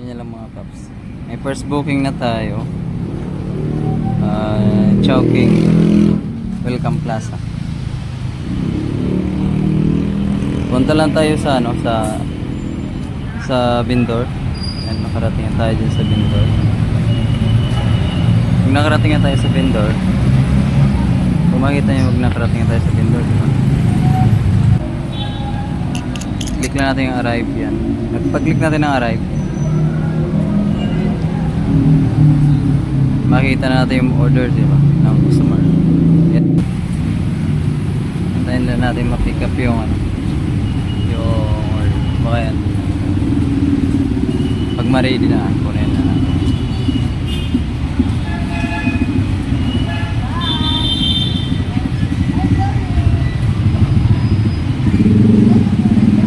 Yan lang mga paps. May first booking na tayo. Uh, Chowking Welcome Plaza. Punta lang tayo sa ano sa sa Bindor. Yan nakarating na tayo dyan sa Bindor. Pag nakarating na tayo sa Bindor, kung makikita nyo pag nakarating na tayo sa Bindor, di ba? Click lang natin yung arrive yan. Pag-click natin ng arrive, makikita na natin yung order, di ba? Ng customer. Yan. Antayin lang natin ma-pick up yung ano, yung order. Baka yan. Pag ma-ready na, kunin na natin.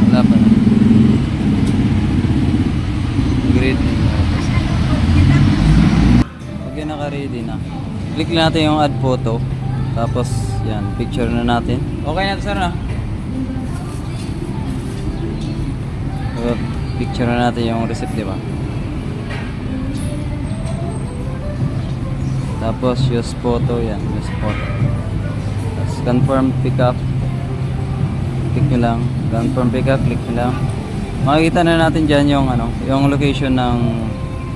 Wala pa na. Grade na yung oras. Naka-ready na, click lang natin yung add photo. Tapos, yan, picture na natin. Okay na to, sir, na? So, picture na natin yung receipt, di ba? Tapos, use photo, yan, use photo. Tapos, confirm pickup. Click nyo lang. Confirm pickup, click nyo lang. Makikita na natin dyan yung, ano, yung location ng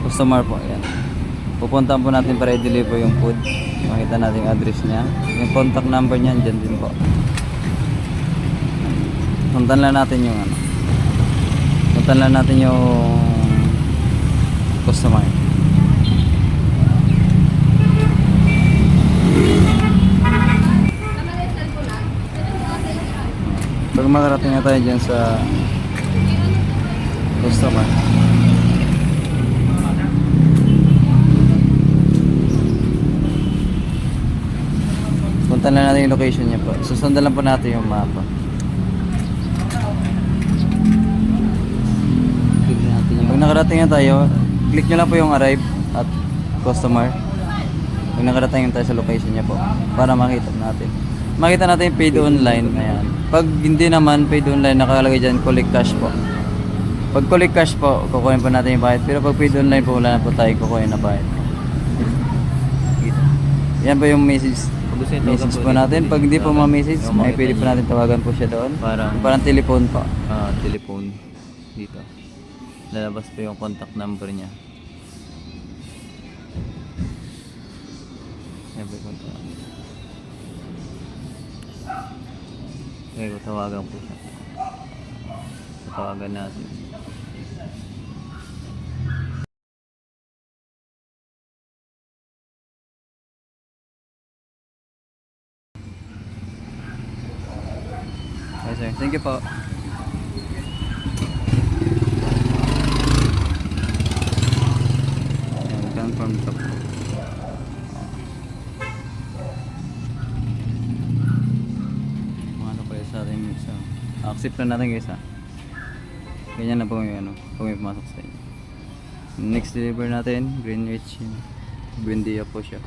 customer po. Yan. Pupuntahan po natin para i-deliver yung food. Makita natin yung address niya. Yung contact number niya, dyan din po. Puntan lang natin yung ano. Puntan lang natin yung customer. Pag makarating na tayo dyan sa customer. Punta na natin yung location niya po. Susundan lang po natin yung mapa. Click natin yung... Pag nakarating na tayo, click nyo lang po yung arrive at customer. Pag nakarating na tayo sa location niya po, para makita natin. Makita natin yung paid online. Ayan. Pag hindi naman paid online, nakalagay dyan, collect cash po. Pag collect cash po, kukunin po natin yung bayad. Pero pag paid online po, wala na po tayo kukunin na bayad. Yan po yung message message po natin. Pag hindi po ma-message, may pwede po natin tawagan po siya doon. Parang- Parang telephone po. ah, telephone dito. Lalabas po yung contact number niya. Yan po yung contact number. Okay, tawagan po siya. Tawagan natin. Sir. Thank you po. Confirm to po. Ano pala sa atin yung isa. Accept na natin guys ha. Ganyan na po yung ano, pag may pumasok sa inyo. Next deliver natin, Greenwich. Buendia po siya.